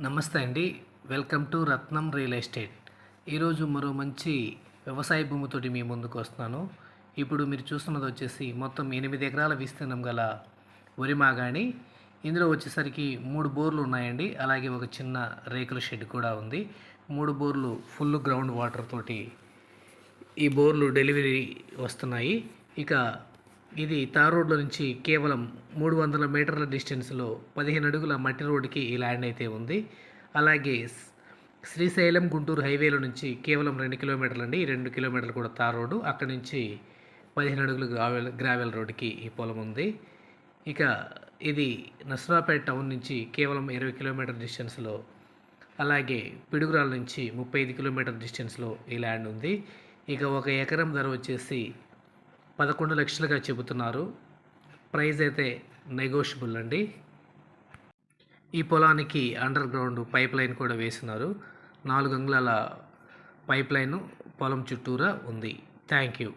నమస్తే అండి. Welcome to Ratnam real estate. ఈరోజు మరో మంచి వ్యవసాయ భూమితోటి మీ ముందుకు వస్తున్నాను. ఇప్పుడు మీరు చూస్తున్నది వచ్చేసి మొత్తం ఎనిమిది ఎకరాల విస్తీర్ణం గల వరిమాగాణి ఇందులో వచ్చేసరికి మూడు బోర్లు ఉన్నాయండి. అలాగే ఒక చిన్న రేకుల షెడ్ కూడా ఉంది. మూడు బోర్లు ఫుల్ గ్రౌండ్ వాటర్ తోటి ఈ బోర్లు డెలివరీ వస్తున్నాయి. ఇక ఇది తార్ రోడ్లో నుంచి కేవలం మూడు వందల మీటర్ల డిస్టెన్స్లో పదిహేను అడుగుల మట్టి రోడ్డుకి ఈ ల్యాండ్ అయితే ఉంది. అలాగే శ్రీశైలం గుంటూరు హైవేలో నుంచి కేవలం రెండు కిలోమీటర్లు అండి. ఈ రెండు కిలోమీటర్లు కూడా తార్ రోడ్డు. అక్కడి నుంచి పదిహేను అడుగులు గ్రావెల్ గ్రావెల్ రోడ్డుకి ఈ పొలం ఉంది. ఇక ఇది నసరాపేట టౌన్ నుంచి కేవలం ఇరవై కిలోమీటర్ డిస్టెన్స్లో అలాగే పిడుగురాల నుంచి ముప్పై ఐదు కిలోమీటర్ డిస్టెన్స్లో ఈ ల్యాండ్ ఉంది. ఇక ఒక ఎకరం ధర వచ్చేసి పదకొండు లక్షలుగా చెబుతున్నారు. ప్రైజ్ అయితే నెగోషియబుల్ అండి. ఈ పొలానికి అండర్ గ్రౌండ్ పైప్ లైన్ కూడా వేసినారు. నాలుగు అంగుళాల పైప్ లైన్ పొలం చుట్టూరా ఉంది. Thank you